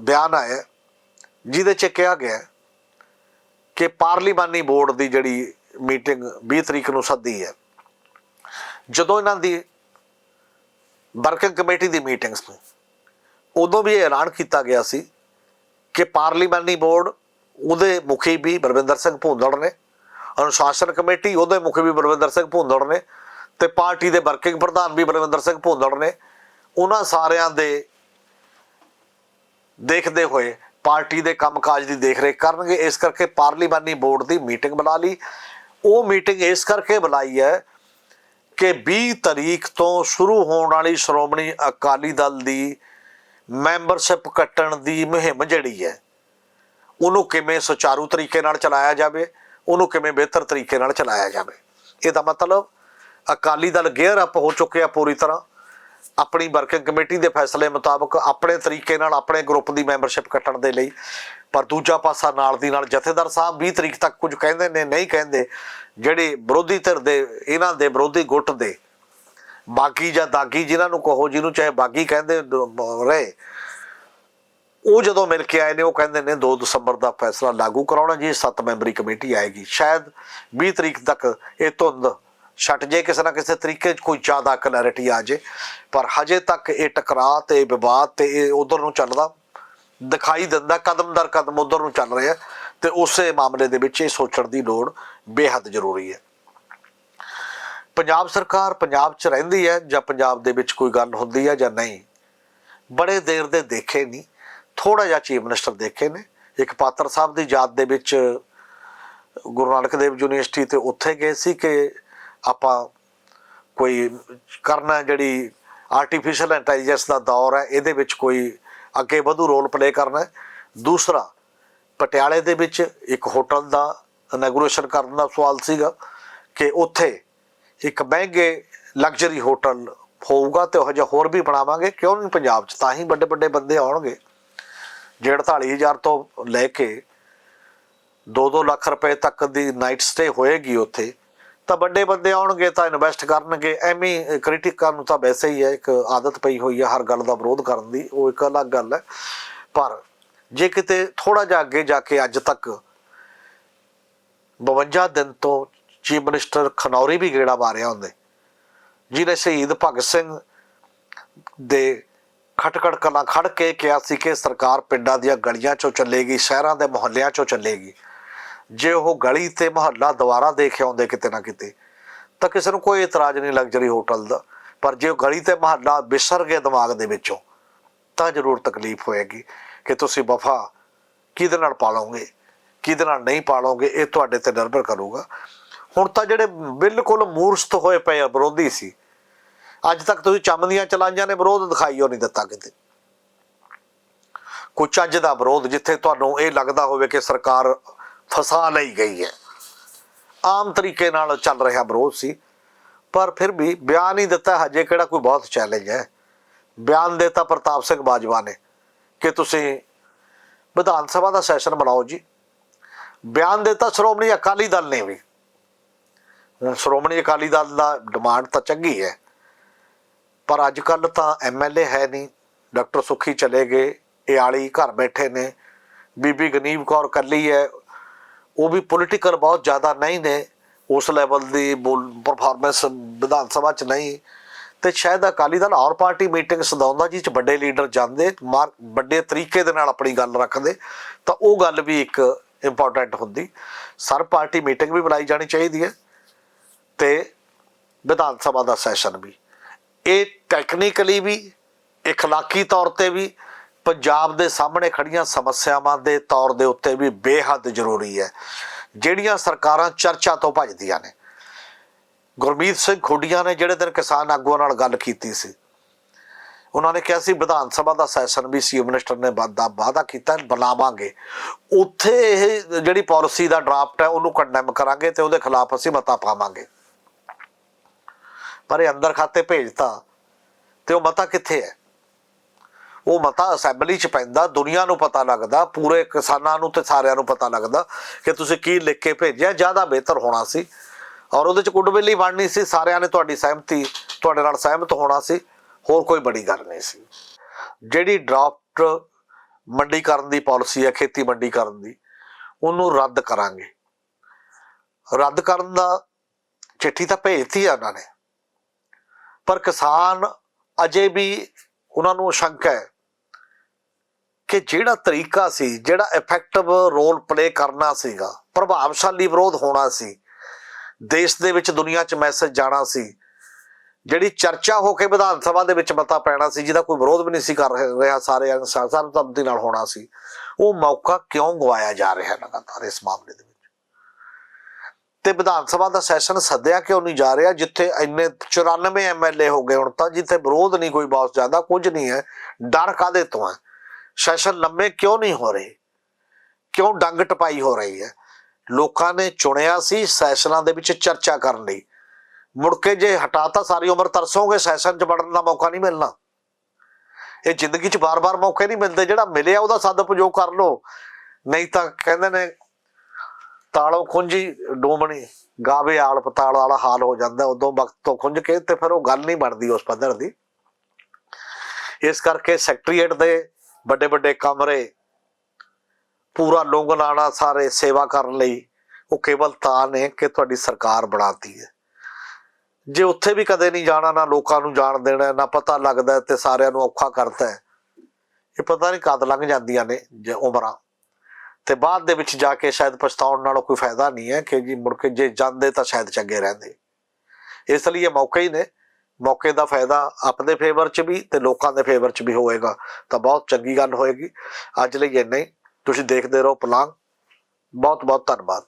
ਬਿਆਨ ਆਇਆ, ਜਿਹਦੇ 'ਚ ਕਿਹਾ ਗਿਆ ਕਿ ਪਾਰਲੀਮਾਨੀ ਬੋਰਡ ਦੀ ਜਿਹੜੀ ਮੀਟਿੰਗ 20 ਤਰੀਕ ਨੂੰ ਸੱਦੀ ਹੈ ਜਦੋਂ ਇਹਨਾਂ ਦੀ ਵਰਕਿੰਗ ਕਮੇਟੀ ਦੀ ਮੀਟਿੰਗ ਸੀ ਉਦੋਂ ਵੀ ਇਹ ਐਲਾਨ ਕੀਤਾ ਗਿਆ ਸੀ ਕਿ ਪਾਰਲੀਮਾਨੀ ਬੋਰਡ ਉਹਦੇ ਮੁਖੀ ਵੀ ਬਰਵਿੰਦਰ ਸਿੰਘ ਭੁੰਦੜ ਨੇ, ਅਨੁਸ਼ਾਸਨ ਕਮੇਟੀ ਉਹਦੇ ਮੁਖੀ ਵੀ ਬਰਵਿੰਦਰ ਸਿੰਘ ਭੁੰਦੜ ਨੇ ਤੇ ਪਾਰਟੀ ਦੇ ਵਰਕਿੰਗ ਪ੍ਰਧਾਨ ਵੀ ਬਲਵਿੰਦਰ ਸਿੰਘ ਭੁੰਦੜ ਨੇ। ਉਹਨਾਂ ਸਾਰਿਆਂ ਦੇ ਦੇਖਦੇ ਹੋਏ ਪਾਰਟੀ ਦੇ ਕੰਮਕਾਜ ਦੀ ਦੇਖਰੇਖ ਕਰਨਗੇ। ਇਸ ਕਰਕੇ ਪਾਰਲੀਮਾਨੀ ਬੋਰਡ ਦੀ ਮੀਟਿੰਗ ਬੁਲਾ ਲਈ। ਉਹ ਮੀਟਿੰਗ ਇਸ ਕਰਕੇ ਬੁਲਾਈ ਹੈ ਕਿ 20 ਤਰੀਕ ਤੋਂ ਸ਼ੁਰੂ ਹੋਣ ਵਾਲੀ ਸ਼੍ਰੋਮਣੀ ਅਕਾਲੀ ਦਲ ਦੀ ਮੈਂਬਰਸ਼ਿਪ ਕੱਟਣ ਦੀ ਮੁਹਿੰਮ ਜਿਹੜੀ ਹੈ, ਉਹਨੂੰ ਕਿਵੇਂ ਸੁਚਾਰੂ ਤਰੀਕੇ ਨਾਲ ਚਲਾਇਆ ਜਾਵੇ, ਉਹਨੂੰ ਕਿਵੇਂ ਬਿਹਤਰ ਤਰੀਕੇ ਨਾਲ ਚਲਾਇਆ ਜਾਵੇ। ਇਹਦਾ ਮਤਲਬ ਅਕਾਲੀ ਦਲ ਗੇਅਰ ਅਪ ਹੋ ਚੁੱਕਿਆ ਪੂਰੀ ਤਰ੍ਹਾਂ। ਆਪਣੀ ਵਰਕਿੰਗ ਕਮੇਟੀ ਦੇ ਫੈਸਲੇ ਮੁਤਾਬਕ ਆਪਣੇ ਤਰੀਕੇ ਨਾਲ ਆਪਣੇ ਗਰੁੱਪ ਦੀ ਮੈਂਬਰਸ਼ਿਪ ਕੱਟਣ ਦੇ ਲਈ, ਪਰ ਦੂਜਾ ਪਾਸਾ ਨਾਲ ਦੀ ਨਾਲ ਜਥੇਦਾਰ ਸਾਹਿਬ 20 ਤਰੀਕ ਤੱਕ ਕੁਝ ਕਹਿੰਦੇ ਨੇ, ਨਹੀਂ ਕਹਿੰਦੇ, ਜਿਹੜੇ ਵਿਰੋਧੀ ਧਿਰ ਦੇ, ਇਹਨਾਂ ਦੇ ਵਿਰੋਧੀ ਗੁੱਟ ਦੇ ਬਾਗੀ ਜਾਂ ਦਾਗੀ ਜਿਨ੍ਹਾਂ ਨੂੰ ਕਹੋ, ਜਿਹਨੂੰ ਚਾਹੇ ਬਾਗੀ ਕਹਿੰਦੇ ਰਹੇ, ਉਹ ਜਦੋਂ ਮਿਲ ਕੇ ਆਏ ਨੇ, ਉਹ ਕਹਿੰਦੇ ਨੇ 2 ਦਸੰਬਰ ਦਾ ਫੈਸਲਾ ਲਾਗੂ ਕਰਾਉਣਾ ਜੀ 7 ਮੈਂਬਰੀ ਕਮੇਟੀ ਆਏਗੀ। ਸ਼ਾਇਦ 20 ਤਰੀਕ ਤੱਕ ਇਹ ਧੁੰਦ ਛੱਟ ਜੇ ਕਿਸੇ ਨਾ ਕਿਸੇ ਤਰੀਕੇ 'ਚ ਕੋਈ ਜ਼ਿਆਦਾ ਕਲੈਰਿਟੀ ਆ ਜੇ। ਪਰ ਹਜੇ ਤੱਕ ਇਹ ਟਕਰਾਅ ਤੇ ਵਿਵਾਦ ਤੇ ਇਹ ਉਧਰ ਨੂੰ ਚੱਲਦਾ, ਦਿਖਾਈ ਦਿੰਦਾ, ਕਦਮ ਦਰ ਕਦਮ ਉਧਰ ਨੂੰ ਚੱਲ ਰਿਹਾ। ਤੇ ਉਸੇ ਮਾਮਲੇ ਦੇ ਵਿੱਚ ਇਹ ਸੋਚਣ ਦੀ ਲੋੜ ਬੇਹੱਦ ਜ਼ਰੂਰੀ ਹੈ। ਪੰਜਾਬ ਸਰਕਾਰ ਪੰਜਾਬ 'ਚ ਰਹਿੰਦੀ ਹੈ ਜਾਂ ਪੰਜਾਬ ਦੇ ਵਿੱਚ ਕੋਈ ਗੱਲ ਹੁੰਦੀ ਹੈ ਜਾਂ ਨਹੀਂ? ਬੜੇ ਦੇਰ ਦੇ ਦੇਖੇ ਨਹੀਂ। ਥੋੜਾ ਜਿਹਾ ਚੀਫ ਮਿਨਿਸਟਰ ਦੇਖੇ ਨੇ। ਇੱਕ ਪਾਤਰ ਸਾਹਿਬ ਦੀ ਯਾਦ ਦੇ ਵਿੱਚ ਗੁਰੂ ਨਾਨਕ ਦੇਵ ਯੂਨੀਵਰਸਿਟੀ ਤੇ ਉੱਥੇ ਗਏ ਸੀ ਕਿ ਆਪਾਂ ਕੋਈ ਕਰਨਾ ਜਿਹੜੀ ਆਰਟੀਫੀਸ਼ੀਅਲ ਇੰਟੈਲੀਜੈਂਸ ਦਾ ਦੌਰ ਹੈ, ਇਹਦੇ ਵਿੱਚ ਕੋਈ ਅੱਗੇ ਵਧੂ ਰੋਲ ਪਲੇ ਕਰਨਾ ਹੈ। ਦੂਸਰਾ, ਪਟਿਆਲੇ ਦੇ ਵਿੱਚ ਇੱਕ ਹੋਟਲ ਦਾ ਇਨੋਗ੍ਰੇਸ਼ਨ ਕਰਨ ਦਾ ਸਵਾਲ ਸੀਗਾ ਕਿ ਉੱਥੇ ਇੱਕ ਮਹਿੰਗੇ ਲਗਜ਼ਰੀ ਹੋਟਲ ਹੋਊਗਾ ਤੇ ਉਹ ਜਿਹਾ ਹੋਰ ਵੀ ਬਣਾਵਾਂਗੇ। ਕਿਉਂ ਨਹੀਂ ਪੰਜਾਬ 'ਚ? ਤਾਂ ਹੀ ਵੱਡੇ ਵੱਡੇ ਬੰਦੇ ਆਉਣਗੇ। ਜੇ 48000 ਤੋਂ ਲੈ ਕੇ 2-2 ਲੱਖ ਰੁਪਏ ਤੱਕ ਦੀ ਨਾਈਟ ਸਟੇ ਹੋਏਗੀ ਉੱਥੇ। ਤਾਂ ਵੱਡੇ ਬੰਦੇ ਆਉਣਗੇ ਤਾਂ ਇਨਵੈਸਟ ਕਰਨਗੇ, ਐਵੇਂ ਕ੍ਰਿਟਿਕਾਂ ਨੂੰ ਤਾਂ ਵੈਸੇ ਹੀ ਹੈ, ਇੱਕ ਆਦਤ ਪਈ ਹੋਈ ਹੈ ਹਰ ਗੱਲ ਦਾ ਵਿਰੋਧ ਕਰਨ ਦੀ, ਉਹ ਇੱਕ ਅਲੱਗ ਗੱਲ ਹੈ। ਪਰ ਜੇ ਕਿਤੇ ਥੋੜਾ ਜਿਹਾ ਅੱਗੇ ਜਾ ਕੇ ਅੱਜ ਤੱਕ 52 ਦਿਨ ਤੋਂ ਚੀਫ ਮਿਨਿਸਟਰ ਖਨੌਰੀ ਵੀ ਗੇੜਾ ਮਾਰਿਆ ਹੁੰਦੇ ਜਿਹਨੇ ਸ਼ਹੀਦ ਭਗਤ ਸਿੰਘ ਦੇ ਖਟਕੜ ਕਲਾਂ ਖੜ ਕੇ ਕਿਹਾ ਸੀ ਕਿ ਸਰਕਾਰ ਪਿੰਡਾਂ ਦੀਆਂ ਗਲੀਆਂ ਚੋਂ ਚੱਲੇਗੀ, ਸ਼ਹਿਰਾਂ ਦੇ ਮੁਹੱਲਿਆਂ ਚੋਂ ਚੱਲੇਗੀ। ਜੇ ਉਹ ਗਲੀ ਤੇ ਮਹੱਲਾ ਦੁਬਾਰਾ ਦੇਖ ਆਉਂਦੇ ਕਿਤੇ ਨਾ ਕਿਤੇ, ਤਾਂ ਕਿਸੇ ਨੂੰ ਕੋਈ ਇਤਰਾਜ਼ ਨਹੀਂ ਲਗਜ਼ਰੀ ਹੋਟਲ ਦਾ। ਪਰ ਜੇ ਉਹ ਗਲੀ ਤੇ ਮਹੱਲਾ ਵਿਸਰ ਗਏ ਦਿਮਾਗ ਦੇ ਵਿੱਚੋਂ, ਤਾਂ ਜ਼ਰੂਰ ਤਕਲੀਫ ਹੋਏਗੀ ਕਿ ਤੁਸੀਂ ਵਫਾ ਕਿਹਦੇ ਨਾਲ ਪਾਲੋਗੇ, ਕਿਹਦੇ ਨਾਲ ਨਹੀਂ ਪਾਲੋਗੇ, ਇਹ ਤੁਹਾਡੇ ਤੇ ਨਿਰਭਰ ਕਰੂਗਾ। ਹੁਣ ਤਾਂ ਜਿਹੜੇ ਬਿਲਕੁਲ ਮੂਰਸਤ ਹੋਏ ਪਏ ਵਿਰੋਧੀ ਸੀ, ਅੱਜ ਤੱਕ ਤੁਸੀਂ ਚੰਮ ਚਲਾਈਆਂ ਨੇ, ਵਿਰੋਧ ਦਿਖਾਈ ਹੋ ਨਹੀਂ ਦਿੱਤਾ ਕਿਤੇ। ਕੋਈ ਚੱਜ ਦਾ ਵਿਰੋਧ ਜਿੱਥੇ ਤੁਹਾਨੂੰ ਇਹ ਲੱਗਦਾ ਹੋਵੇ ਕਿ ਸਰਕਾਰ ਫਸਾ ਲਈ ਗਈ ਹੈ। ਆਮ ਤਰੀਕੇ ਨਾਲ ਚੱਲ ਰਿਹਾ ਵਿਰੋਧ ਸੀ, ਪਰ ਫਿਰ ਵੀ ਬਿਆਨ ਹੀ ਦਿੱਤਾ ਹਜੇ ਕਿਹੜਾ ਕੋਈ ਬਹੁਤ ਚੈਲੰਜ ਹੈ। ਬਿਆਨ ਦਿੱਤਾ ਪ੍ਰਤਾਪ ਸਿੰਘ ਬਾਜਵਾ ਨੇ ਕਿ ਤੁਸੀਂ ਵਿਧਾਨ ਸਭਾ ਦਾ ਸੈਸ਼ਨ ਬਣਾਓ ਜੀ। ਬਿਆਨ ਦਿੱਤਾ ਸ਼੍ਰੋਮਣੀ ਅਕਾਲੀ ਦਲ ਨੇ ਵੀ। ਹੁਣ ਸ਼੍ਰੋਮਣੀ ਅਕਾਲੀ ਦਲ ਦਾ ਡਿਮਾਂਡ ਤਾਂ ਚੰਗੀ ਹੈ, ਪਰ ਅੱਜ ਕੱਲ ਤਾਂ ਐਮਐਲਏ ਹੈ ਨਹੀਂ। ਡਾਕਟਰ ਸੁਖੀ ਚਲੇ ਗਏ ਇਆਲੀ ਘਰ ਬੈਠੇ ਨੇ। ਬੀਬੀ ਗਨੀਵ ਕੌਰ ਕੱਲੀ ਹੈ ਉਹ ਵੀ ਪੋਲੀਟੀਕਲ ਬਹੁਤ ਜ਼ਿਆਦਾ ਨਹੀਂ ਨੇ ਉਸ ਲੈਵਲ ਦੀ ਪਰਫਾਰਮੈਂਸ ਵਿਧਾਨ ਸਭਾ 'ਚ ਨਹੀਂ ਤੇ ਸ਼ਾਇਦ ਅਕਾਲੀ ਦਲ ਔਰ ਪਾਰਟੀ ਮੀਟਿੰਗ ਸਦਾਉਂਦਾ ਜੀ ਚ ਵੱਡੇ ਲੀਡਰ ਜਾਂਦੇ ਮਾਰ- ਵੱਡੇ ਤਰੀਕੇ ਦੇ ਨਾਲ ਆਪਣੀ ਗੱਲ ਰੱਖਦੇ ਤਾਂ ਉਹ ਗੱਲ ਵੀ ਇੱਕ ਇੰਪੋਰਟੈਂਟ ਹੁੰਦੀ ਸਰ ਪਾਰਟੀ ਮੀਟਿੰਗ ਵੀ ਬੁਲਾਈ ਜਾਣੀ ਚਾਹੀਦੀ ਹੈ ਤੇ ਵਿਧਾਨ ਸਭਾ ਦਾ ਸੈਸ਼ਨ ਵੀ ਇਹ ਟੈਕਨੀਕਲੀ ਵੀ اخلاقی ਤੌਰ ਤੇ ਵੀ ਪੰਜਾਬ ਦੇ ਸਾਹਮਣੇ ਖੜੀਆਂ ਸਮੱਸਿਆਵਾਂ ਦੇ ਤੌਰ ਦੇ ਉੱਤੇ ਵੀ ਬੇਹੱਦ ਜ਼ਰੂਰੀ ਹੈ। ਜਿਹੜੀਆਂ ਸਰਕਾਰਾਂ ਚਰਚਾ ਤੋਂ ਭੱਜਦੀਆਂ ਨੇ। ਗੁਰਮੀਤ ਸਿੰਘ ਖੁੱਡੀਆਂ ਨੇ ਜਿਹੜੇ ਦਿਨ ਕਿਸਾਨ ਆਗੂਆਂ ਨਾਲ ਗੱਲ ਕੀਤੀ ਸੀ, ਉਹਨਾਂ ਨੇ ਕਿਹਾ ਸੀ, ਵਿਧਾਨ ਸਭਾ ਦਾ ਸੈਸ਼ਨ ਵੀ ਸੀ ਮਿਨਿਸਟਰ ਨੇ ਵਾਦਾ ਵਾਅਦਾ ਕੀਤਾ ਬੁਲਾਵਾਂਗੇ ਉੱਥੇ ਇਹ ਜਿਹੜੀ ਪਾਲਿਸੀ ਦਾ ਡਰਾਫਟ ਹੈ, ਉਹਨੂੰ ਕੰਡੈਮ ਕਰਾਂਗੇ ਤੇ ਉਹਦੇ ਖਿਲਾਫ ਅਸੀਂ ਮਤਾ ਪਾਵਾਂਗੇ। ਪਰ ਇਹ ਅੰਦਰ ਖਾਤੇ ਭੇਜਤਾ ਤੇ ਉਹ ਮਤਾ ਕਿੱਥੇ ਹੈ? ਉਹ ਮਤਾ ਅਸੈਂਬਲੀ ਚ ਪੈਂਦਾ, ਦੁਨੀਆ ਨੂੰ ਪਤਾ ਲੱਗਦਾ, ਪੂਰੇ ਕਿਸਾਨਾਂ ਨੂੰ ਤੇ ਸਾਰਿਆਂ ਨੂੰ ਪਤਾ ਲੱਗਦਾ ਕਿ ਤੁਸੀਂ ਕੀ ਲਿਖ ਕੇ ਭੇਜਿਆ, ਜ਼ਿਆਦਾ ਬਿਹਤਰ ਹੋਣਾ ਸੀ। ਔਰ ਉਹਦੇ ਚ ਕੁੱਡਬੇਲੀ ਬਣਨੀ ਸੀ, ਸਾਰਿਆਂ ਨੇ ਤੁਹਾਡੀ ਸਹਿਮਤੀ, ਤੁਹਾਡੇ ਨਾਲ ਸਹਿਮਤ ਹੋਣਾ ਸੀ, ਹੋਰ ਕੋਈ ਬੜੀ ਗੱਲ ਨਹੀਂ ਸੀ। ਜਿਹੜੀ ਡਰਾਫਟ ਮੰਡੀਕਰਨ ਦੀ ਪਾਲਿਸੀ ਹੈ, ਖੇਤੀ ਮੰਡੀਕਰਨ ਦੀ, ਉਹਨੂੰ ਰੱਦ ਕਰਾਂਗੇ। ਰੱਦ ਕਰਨ ਦਾ ਚਿੱਠੀ ਤਾਂ ਭੇਜਤੀ ਆ ਉਹਨਾਂ ਨੇ। ਪਰ ਕਿਸਾਨ ਅਜੇ ਵੀ ਉਹਨਾਂ ਨੂੰ ਸ਼ੰਕਾ ਹੈ ਕਿ ਜਿਹੜਾ ਤਰੀਕਾ ਸੀ, ਜਿਹੜਾ ਇਫੈਕਟਿਵ ਰੋਲ ਪਲੇ ਕਰਨਾ ਸੀਗਾ, ਪ੍ਰਭਾਵਸ਼ਾਲੀ ਵਿਰੋਧ ਹੋਣਾ ਸੀ, ਦੇਸ਼ ਦੇ ਵਿੱਚ ਦੁਨੀਆ 'ਚ ਮੈਸੇਜ ਜਾਣਾ ਸੀ, ਜਿਹੜੀ ਚਰਚਾ ਹੋ ਕੇ ਵਿਧਾਨ ਸਭਾ ਦੇ ਵਿੱਚ ਮਤਾ ਪੈਣਾ ਸੀ, ਜਿਹਦਾ ਕੋਈ ਵਿਰੋਧ ਵੀ ਨਹੀਂ ਸੀ ਕਰ ਰਿਹਾ ਸਾਰੇ ਸਰਬਸੰਮਤੀ ਨਾਲ ਹੋਣਾ ਸੀ, ਉਹ ਮੌਕਾ ਕਿਉਂ ਗਵਾਇਆ ਜਾ ਰਿਹਾ ਲਗਾਤਾਰ ਇਸ ਮਾਮਲੇ ਦੇ ਵਿੱਚ? ਤੇ ਵਿਧਾਨ ਸਭਾ ਦਾ ਸੈਸ਼ਨ ਸੱਦਿਆ ਕਿਉਂ ਨਹੀਂ ਜਾ ਰਿਹਾ, ਜਿੱਥੇ ਇੰਨੇ 94 ਐਮਐਲਏ ਹੋ ਗਏ ਹੁਣ ਤਾਂ, ਜਿੱਥੇ ਵਿਰੋਧ ਨਹੀਂ ਕੋਈ ਬਹੁਤ ਜ਼ਿਆਦਾ ਕੁਝ ਨਹੀਂ ਹੈ, ਡਰ ਕਾਦੇ ਤੋਂ ਹੈ? ਸੈਸ਼ਨ ਲੰਮੇ ਕਿਉਂ ਨਹੀਂ ਹੋ ਰਹੇ? ਕਿਉਂ ਡੰਗ ਟਪਾਈ ਹੋ ਰਹੀ ਹੈ? ਲੋਕਾਂ ਨੇ ਚੁਣਿਆ ਸੀ ਸੈਸ਼ਨਾਂ ਦੇ ਵਿੱਚ ਚਰਚਾ ਕਰਨ ਲਈ। ਮੁੜ ਕੇ ਜੇ ਹਟਾਤਾ ਸਾਰੀ ਉਮਰ ਤਰਸੋਗੇ ਸੈਸ਼ਨ 'ਚ ਵੜਨ ਦਾ ਮੌਕਾ ਨਹੀਂ ਮਿਲਣਾ। ਇਹ ਜ਼ਿੰਦਗੀ 'ਚ ਬਾਰ-ਬਾਰ ਮੌਕੇ ਨਹੀਂ ਮਿਲਦੇ। ਜਿਹੜਾ ਮਿਲਿਆ ਉਹਦਾ ਸਦਉਪਯੋਗ ਕਰ ਲਓ। ਨਹੀਂ ਤਾਂ ਕਹਿੰਦੇ ਨੇ, ਤਾਲੋਂ ਖੁੰਝੀ ਡੋਮਣੀ, ਗਾਵੇ ਆਲ ਪਤਾਲ ਵਾਲਾ ਹਾਲ ਹੋ ਜਾਂਦਾ। ਉਦੋਂ ਵਕਤ ਤੋਂ ਖੁੰਝ ਕੇ ਤੇ ਫਿਰ ਉਹ ਗੱਲ ਨਹੀਂ ਬਣਦੀ ਉਸ ਪੱਧਰ ਦੀ। ਇਸ ਕਰਕੇ ਸੈਕਟਰੀਏਟ ਦੇ ਵੱਡੇ ਵੱਡੇ ਕਮਰੇ, ਪੂਰਾ ਲੋਂਗਲਾਣਾ ਸਾਰੇ ਸੇਵਾ ਕਰਨ ਲਈ, ਉਹ ਕੇਵਲ ਤਾਂ ਨੇ ਕਿ ਤੁਹਾਡੀ ਸਰਕਾਰ ਬਣਾਤੀ ਹੈ। ਜੇ ਉੱਥੇ ਵੀ ਕਦੇ ਨਹੀਂ ਜਾਣਾ, ਨਾ ਲੋਕਾਂ ਨੂੰ ਜਾਣ ਦੇਣਾ, ਨਾ ਪਤਾ ਲੱਗਦਾ ਤੇ ਸਾਰਿਆਂ ਨੂੰ ਔਖਾ ਕਰਦਾ ਹੈ, ਇਹ ਪਤਾ ਨਹੀਂ ਕਦ ਲੰਘ ਜਾਂਦੀਆਂ ਨੇ ਜੇ ਉਮਰਾਂ। ਤੇ ਬਾਅਦ ਦੇ ਵਿੱਚ ਜਾ ਕੇ ਸ਼ਾਇਦ ਪਛਤਾਉਣ ਨਾਲੋਂ ਕੋਈ ਫਾਇਦਾ ਨਹੀਂ ਹੈ ਕਿ ਜੀ ਮੁੜ ਕੇ ਜੇ ਜਾਂਦੇ ਤਾਂ ਸ਼ਾਇਦ ਚੰਗੇ ਰਹਿੰਦੇ। ਇਸ ਲਈ ਇਹ ਮੌਕੇ ਹੀ ਨੇ ਮੌਕੇ ਦਾ ਫਾਇਦਾ ਆਪਣੇ ਫੇਵਰ 'ਚ ਵੀ ਤੇ ਲੋਕਾਂ ਦੇ ਫੇਵਰ 'ਚ ਵੀ ਹੋਏਗਾ, ਤਾਂ ਬਹੁਤ ਚੰਗੀ ਗੱਲ ਹੋਏਗੀ। ਅੱਜ ਲਈ ਇੰਨਾ ਹੀ। ਤੁਸੀਂ ਦੇਖਦੇ ਰਹੋ ਪਲਾਂਗ ਬਹੁਤ ਬਹੁਤ ਧੰਨਵਾਦ।